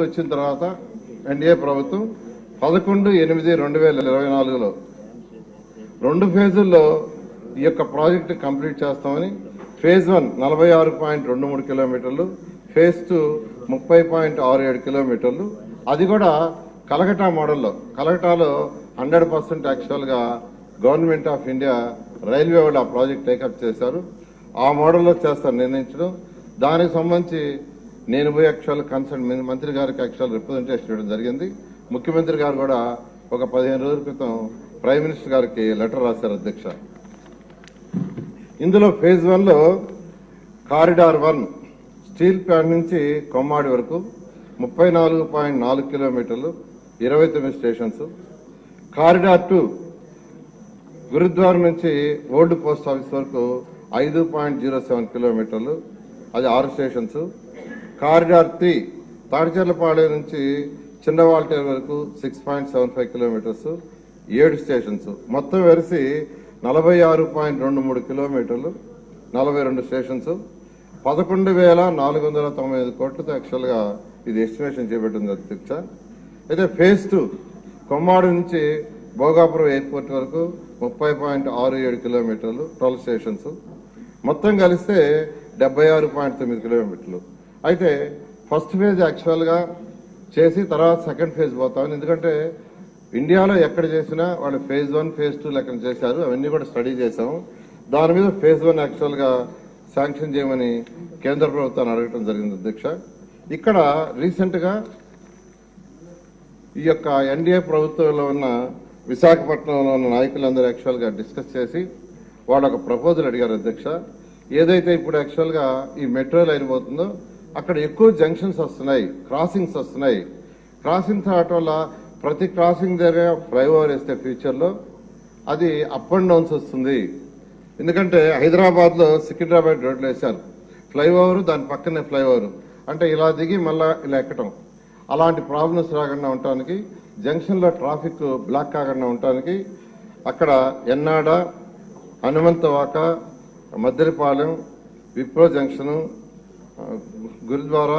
వచ్చిన తర్వాత ఎన్డీఏ ప్రభుత్వం పదకొండు ఎనిమిది రెండు వేల ఇరవై నాలుగులో రెండు ఫేజుల్లో ఈ యొక్క ప్రాజెక్టు కంప్లీట్ చేస్తామని ఫేజ్ వన్ నలభై ఆరు పాయింట్ రెండు మూడు కిలోమీటర్లు ఫేజ్ టూ ముప్పై పాయింట్ ఆరు ఏడు కిలోమీటర్లు. అది కూడా కలకటా మోడల్లో. కలకటాలో హండ్రెడ్ పర్సెంట్ యాక్చువల్గా గవర్నమెంట్ ఆఫ్ ఇండియా రైల్వే వాళ్ళు ఆ ప్రాజెక్ట్ టేకప్ చేశారు. ఆ మోడల్లో చేస్తారు నిర్ణయించడం. దానికి సంబంధించి నేను పోయి యాక్చువల్ కన్సల్ట్ మంత్రి గారికి యాక్చువల్ రిప్రజెంటేషన్ ఇవ్వడం జరిగింది. ముఖ్యమంత్రి గారు కూడా ఒక పదిహేను రోజుల క్రితం ప్రైమ్ మినిస్టర్ గారికి లెటర్ రాశారు అధ్యక్ష. ఇందులో ఫేజ్ వన్లో కారిడార్ వన్ స్టీల్ ప్లాంట్ నుంచి కొమ్మాడి వరకు ముప్పై నాలుగు పాయింట్ నాలుగు కిలోమీటర్లు ఇరవై తొమ్మిది స్టేషన్స్ కారిడార్ టూ గురుద్వారం నుంచి ఓల్డ్ పోస్ట్ ఆఫీస్ వరకు ఐదు పాయింట్ జీరో సెవెన్ కిలోమీటర్లు అది ఆరు స్టేషన్స్ కారిడార్ త్రీ తాడిచెర్లపాలెం నుంచి చిన్నవాల్టేర్ వరకు six point seven five kilometers ఏడు స్టేషన్స్. మొత్తం వెరిసి నలభై ఆరు పాయింట్ రెండు మూడు కిలోమీటర్లు నలభై రెండు స్టేషన్స్. పదకొండు వేల నాలుగు వందల తొంభై ఐదు కోట్లతో యాక్చువల్గా ఇది ఎస్టిమేషన్ చేపట్టింది అధ్యక్ష అయితే ఫేజ్ టూ కొమ్మాడు నుంచి భోగాపురం ఎయిర్పోర్ట్ వరకు ముప్పై పాయింట్ ఆరు ఏడు కిలోమీటర్లు ట్వెల్వ్ స్టేషన్స్. మొత్తం కలిస్తే డెబ్బై ఆరు పాయింట్ తొమ్మిది కిలోమీటర్లు. అయితే ఫస్ట్ ఫేజ్ యాక్చువల్గా చేసి తర్వాత సెకండ్ ఫేజ్ పోతాం. ఎందుకంటే ఇండియాలో ఎక్కడ చేసినా వాళ్ళు ఫేజ్ వన్ ఫేజ్ టూ లెక్కన చేశారు అవన్నీ కూడా స్టడీ చేశాము దాని మీద ఫేజ్ వన్ యాక్చువల్గా శాంక్షన్ చేయమని కేంద్ర ప్రభుత్వాన్ని అడగటం జరిగింది అధ్యక్ష. ఇక్కడ రీసెంట్గా ఈ యొక్క ఎన్డీఏ ప్రభుత్వంలో ఉన్న విశాఖపట్నంలో ఉన్న నాయకులందరూ యాక్చువల్గా డిస్కస్ చేసి వాళ్ళు ఒక ప్రపోజల్ అడిగారు అధ్యక్ష. ఏదైతే ఇప్పుడు యాక్చువల్గా ఈ మెట్రో లైన్ పోతుందో అక్కడ ఎక్కువ జంక్షన్స్ వస్తున్నాయి క్రాసింగ్స్ వస్తున్నాయి. క్రాసింగ్స్ రావటం వల్ల ప్రతి క్రాసింగ్ దగ్గర ఫ్లైఓవర్ వేస్తే ఫ్యూచర్లో అది అప్ అండ్ డౌన్స్ వస్తుంది. ఎందుకంటే హైదరాబాద్లో సికింద్రాబాద్ రోడ్లు వేశారు. ఫ్లైఓవర్ దాని పక్కనే ఫ్లైఓవర్ అంటే ఇలా దిగి మళ్ళా ఇలా ఎక్కటం. అలాంటి ప్రాబ్లమ్స్ రాకుండా ఉండటానికి జంక్షన్లో ట్రాఫిక్ బ్లాక్ కాకుండా ఉండటానికి అక్కడ ఎన్నాడ హనుమంతవాక మద్దరిపాలెం విప్రో జంక్షను గురుద్వారా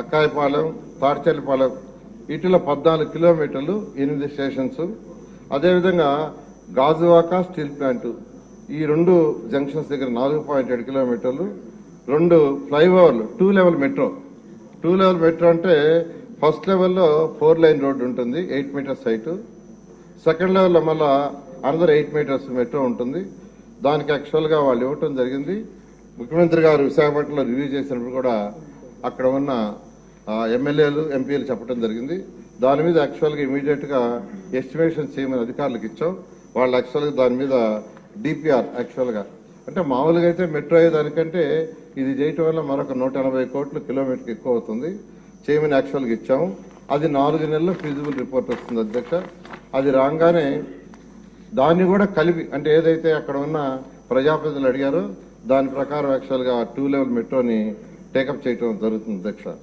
అక్కాయపాలెం తాడిచెల్లిపాలెం వీటిలో పద్నాలుగు కిలోమీటర్లు ఎనిమిది స్టేషన్స్. అదేవిధంగా గాజువాక స్టీల్ ప్లాంటు. ఈ రెండు జంక్షన్స్ దగ్గర నాలుగు పాయింట్ ఏడు కిలోమీటర్లు. రెండు ఫ్లైఓవర్లు two level metro. Two level metro అంటే ఫస్ట్ లెవెల్లో ఫోర్ లైన్ రోడ్డు ఉంటుంది ఎయిట్ మీటర్స్ హైట్ సెకండ్ లెవెల్లో మళ్ళీ అనదర్ ఎయిట్ మీటర్స్ మెట్రో ఉంటుంది. దానికి యాక్చువల్గా వాళ్ళు ఇవ్వటం జరిగింది. ముఖ్యమంత్రి గారు విశాఖపట్నంలో రివ్యూ చేసినప్పుడు కూడా అక్కడ ఉన్న ఎమ్మెల్యేలు ఎంపీలు చెప్పడం జరిగింది. దాని మీద యాక్చువల్గా ఇమీడియట్గా ఎస్టిమేషన్ చేయమని అధికారులకు ఇచ్చాం. వాళ్ళు యాక్చువల్గా దాని మీద డిపిఆర్ యాక్చువల్గా అంటే మామూలుగా అయితే మెట్రో అయ్యేదానికంటే ఇది చేయటం వల్ల మరొక నూట ఎనభై కోట్లు కిలోమీటర్కి ఎక్కువ అవుతుంది. చేయమని యాక్చువల్గా ఇచ్చాము అది నాలుగు నెలల్లో ఫీజిబుల్ రిపోర్ట్ వస్తుంది అధ్యక్ష. అది రాగానే దాన్ని కూడా కలిపి అంటే ఏదైతే అక్కడ ఉన్న ప్రజాప్రతినిధులు అడిగారో దాని ప్రకారం యాక్చువల్గా టూ లెవెల్ మెట్రోని టేకప్ చేయడం జరుగుతుంది అధ్యక్ష.